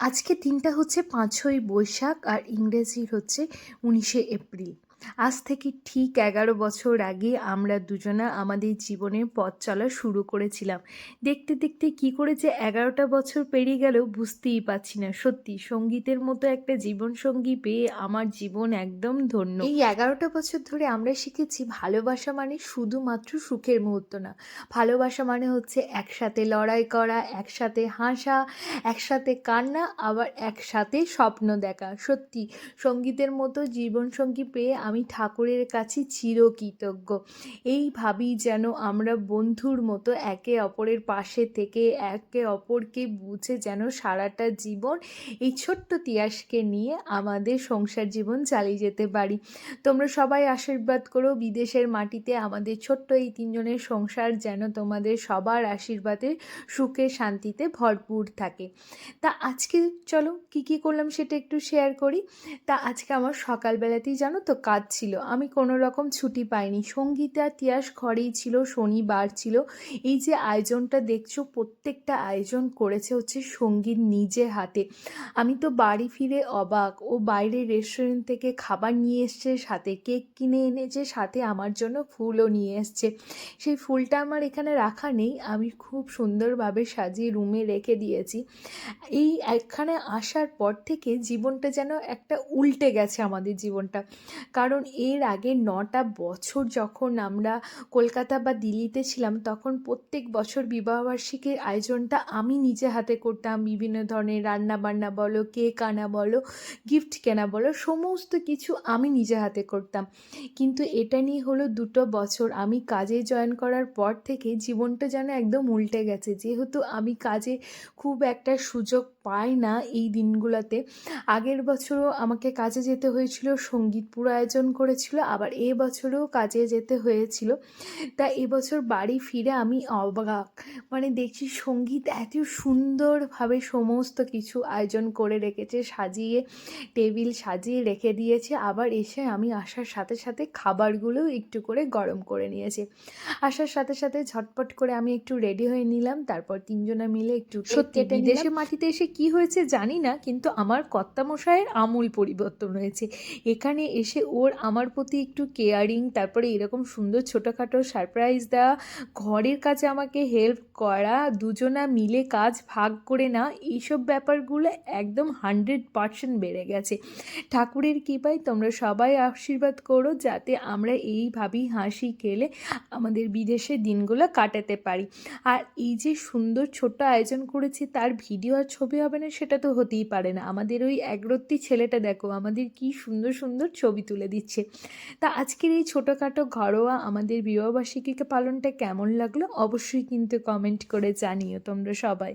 আজকে দিনটা হচ্ছে পাঁচই বৈশাখ আর ইংরেজির হচ্ছে উনিশে এপ্রিল। আজ থেকে ঠিক এগারো বছর আগে আমরা দুজনা আমাদের জীবনের পথ চলা শুরু করেছিলাম। দেখতে দেখতে কি করে যে এগারোটা বছর পেরিয়ে গেল বুঝতেই পারছি না। সত্যি, সঙ্গীতের মতো একটা জীবনসঙ্গী পেয়ে আমার জীবন একদম ধন্য। এই এগারোটা বছর ধরে আমরা শিখেছি ভালোবাসা মানে শুধুমাত্র সুখের মুহূর্ত না। ভালোবাসা মানে হচ্ছে একসাথে লড়াই করা, একসাথে হাসা, একসাথে কান্না, আবার একসাথে স্বপ্ন দেখা। সত্যি, সঙ্গীতের মতো জীবনসঙ্গী পেয়ে আমি ঠাকুরের কাছে চিরকৃতজ্ঞ। এই ভাবি যেন আমরা বন্ধুর মতো একে অপরের পাশে থেকে একে অপরকে বুঝে যেন সারাটা জীবন এই ছোট্ট তিয়াসকে নিয়ে আমাদের সংসার জীবন চালিয়ে যেতে পারি। তোমরা সবাই আশীর্বাদ করো, বিদেশের মাটিতে আমাদের ছোট্ট এই তিনজনের সংসার যেন তোমাদের সবার আশীর্বাদে, সুখে, শান্তিতে ভরপুর থাকে। তা আজকে চলো কি কি করলাম সেটা একটু শেয়ার করি। তা আজকে আমার সকালবেলাতেই জানো তো কাজ ছিল। আমি কোনো রকম ছুটি পাইনি। সংগীত তিয়াস ঘরেই ছিল, শনিবার ছিল। এই যে আয়োজনটা দেখছ, প্রত্যেকটা আয়োজন করেছে হচ্ছে সংগীত নিজে হাতে। আমি তো বাড়ি ফিরে অবাক। ও বাইরে রেস্টুরেন্ট থেকে খাবার নিয়ে এসছে, সাথে কেক কিনে এনেছে, সাথে আমার জন্য ফুলও নিয়ে এসছে। সেই ফুলটা আমার এখানে রাখা নেই। আমি খুব সুন্দরভাবে সাজিয়ে রুমে রেখে দিয়েছি। এই এখানে আসার পর থেকে জীবনটা যেন একটা উল্টে গেছে আমাদের জীবনটা। কারণ এর আগে নটা বছর যখন আমরা কলকাতা বা দিল্লিতে ছিলাম, তখন প্রত্যেক বছর বিবাহবার্ষিকীর আয়োজনটা আমি নিজে হাতে করতাম। বিভিন্ন ধরনের রান্না বান্না বলো, কেক আনা বলো গিফট কেনা বলো, সমস্ত কিছু আমি নিজে হাতে করতাম। কিন্তু এটা নিয়ে হলো দুটো বছর। আমি কাজে জয়েন করার পর থেকে জীবনটা যেন একদম উল্টে গেছে। যেহেতু আমি কাজে খুব একটা সুযোগ পাই না এই দিনগুলোতে। আগের বছরও আমাকে কাজে যেতে হয়েছিল সংগীত পুরো আয়োজন করেছিল আবার এ বছরও কাজে যেতে হয়েছিল। তা এবছর বাড়ি ফিরে আমি অবাক। মানে দেখছি সংগীত এত সুন্দরভাবে সমস্ত কিছু আয়োজন করে রেখেছে সাজিয়ে টেবিল সাজিয়ে রেখে দিয়েছে আবার এসে আমি আসার সাথে সাথে খাবারগুলোও একটু করে গরম করে নিয়েছে। আসার সাথে সাথে ঝটপট করে আমি একটু রেডি হয়ে নিলাম তারপর তিনজনে মিলে একটু সত্যি বিদেশে মাটিতে এসে কি হয়েছে জানি না, কিন্তু আমার কর্তামশায়ের আমূল পরিবর্তন হয়েছে। এখানে এসে ওর আমার প্রতি একটু কেয়ারিং তারপরে এরকম সুন্দর ছোটোখাটো সারপ্রাইজ দেওয়া, ঘরের কাছে আমাকে হেল্প করা, দুজনা মিলে কাজ ভাগ করে না, এইসব ব্যাপারগুলো একদম হান্ড্রেড পারসেন্ট বেড়ে গেছে। ঠাকুরের কৃপায় তোমরা সবাই আশীর্বাদ করো যাতে আমরা এইভাবেই হাসি খেলে আমাদের বিদেশের দিনগুলো কাটাতে পারি। আর এই যে সুন্দর ছোট্ট আয়োজন করেছি, তার ভিডিও আর ছবি হবে না সেটা তো হতেই পারে না। আমাদের ওই একরত্তি ছেলেটা দেখো, আমাদের কি সুন্দর সুন্দর ছবি তুলে দিচ্ছে। তা আজকের এই ছোটোখাটো ঘরোয়া আমাদের বিবাহবার্ষিকীকে পালনটা কেমন লাগল? অবশ্যই কিন্তু কমেন্ট করে জানিও তোমরা সবাই।